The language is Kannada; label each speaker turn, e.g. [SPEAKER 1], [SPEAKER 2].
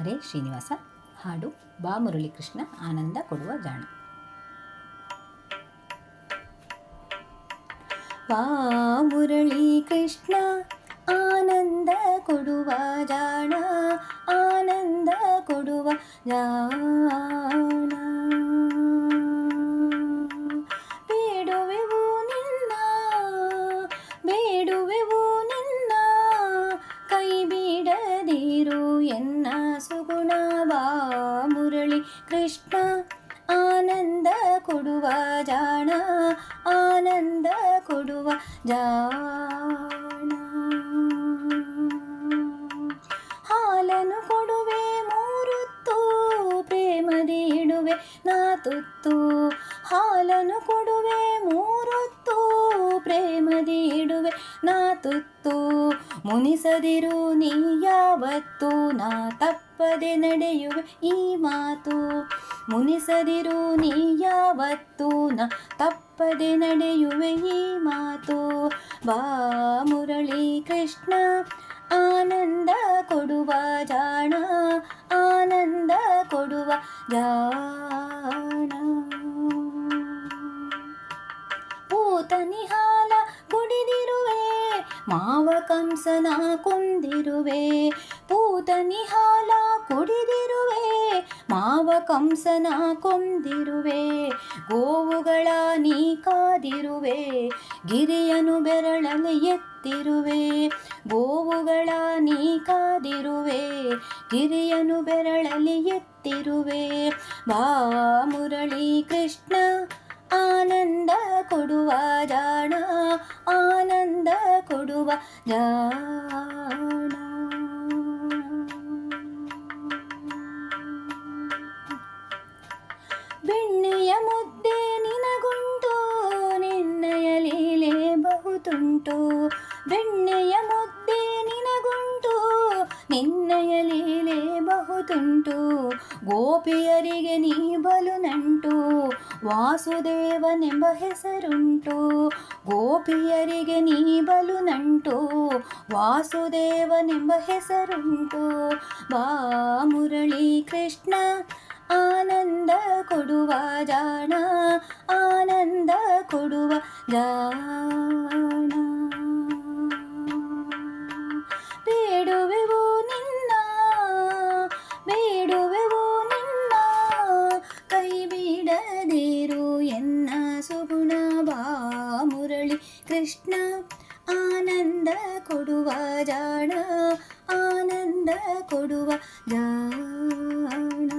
[SPEAKER 1] ಹರೇ ಶ್ರೀನಿವಾಸ. ಹಾಡು ಬಾ ಕೃಷ್ಣ ಆನಂದ ಕೊಡುವ ಜಾಣ. ಮುರಳಿ ಕೃಷ್ಣ ಆನಂದ ಕೊಡುವ ಜಾಣ, ಆನಂದ ಕೊಡುವ ಜಾಣ. ಬಿಡದಿರು ಎನ್ನ ಸುಗುಣ ಬಾ ಮುರಳಿ ಕೃಷ್ಣ. ಆನಂದ ಕೊಡುವ ಜಾಣ, ಆನಂದ ಕೊಡುವ ಜಾಣ. ಹಾಲನು ಕೊಡುವೆ, ಮೂರುತ್ತು ಪ್ರೇಮದಿ ಇಡುವೆ ನಾ ತುತ್ತು ಹಾಲನು ಕೊಡುವೆ, ಮೂರುತ್ತು ಪ್ರೇಮದಿ ಇಡುವೆ ನಾ ತುತ್ತು ಮುನಿಸದಿರು ನೀ ಯಾವತ್ತು ನಾ ತಪ್ಪದೆ ನಡೆಯುವೆ ಈ ಮಾತು. ಮುನಿಸದಿರು ನೀ ಯಾವತ್ತು ನಾ ತಪ್ಪದೆ ನಡೆಯುವೆ ಈ ಮಾತು. ಬಾ ಮುರಳಿ ಕೃಷ್ಣ, ಆನಂದ ಕೊಡುವ ಜಾಣ, ಆನಂದ ಕೊಡುವ ಜಾಣ. ಪೂತನಿ ಹಾಲ ಕುಡಿದಿರುವೆ ಮಾವ ಕಂಸನ ಕುಂದಿರುವೆ ಪೂತ ನಿಹಾಲ ಕುಡಿದಿರುವೆ ಮಾವ ಕಂಸನ ಕೊಂದಿರುವೆ, ಗೋವುಗಳ ನೀ ಕಾದಿರುವೆ ಗಿರಿಯನು ಬೆರಳಲಿ ಎತ್ತಿರುವೆ, ಗೋವುಗಳ ನೀ ಕಾದಿರುವೆ ಗಿರಿಯನು ಬೆರಳಲಿ ಎತ್ತಿರುವೆ, ಬಾ ಮುರಳಿ ಕೃಷ್ಣ ಆನಂದ ಕೊಡುವ ಜಾಣ. ಕೊಡುವ ಜಾಣ ಬೆಣ್ಣೆಯ ಮುದ್ದೆ ನಿನಗುಂಟು ನಿನ್ನಯಲೀಲೇ ಬಹುತುಂಟು. ಬೆಣ್ಣೆಯ ಮುದ್ದೆ ನಿನಗುಂಟು ನಿನ್ನಯಲೀ ಬಹುತುಂಟು, ಗೋಪಿಯರಿಗೆ ನೀ ಬಲು ನಂಟು, ವಾಸುದೇವನೆಂಬ ಹೆಸರುಂಟು, ಗೋಪಿಯರಿಗೆ ನೀ ಬಲು ನಂಟು, ವಾಸುದೇವನೆಂಬ ಹೆಸರುಂಟು. ಬಾ ಮುರಳಿ ಕೃಷ್ಣ, ಆನಂದ ಕೊಡುವ ಜಾಣ, ಆನಂದ ಕೊಡುವ ಜಾಣ. ಕೃಷ್ಣ ಆನಂದ ಕೊಡುವ ಜಾಣ ಆನಂದ ಕೊಡುವ ಜಾಣ.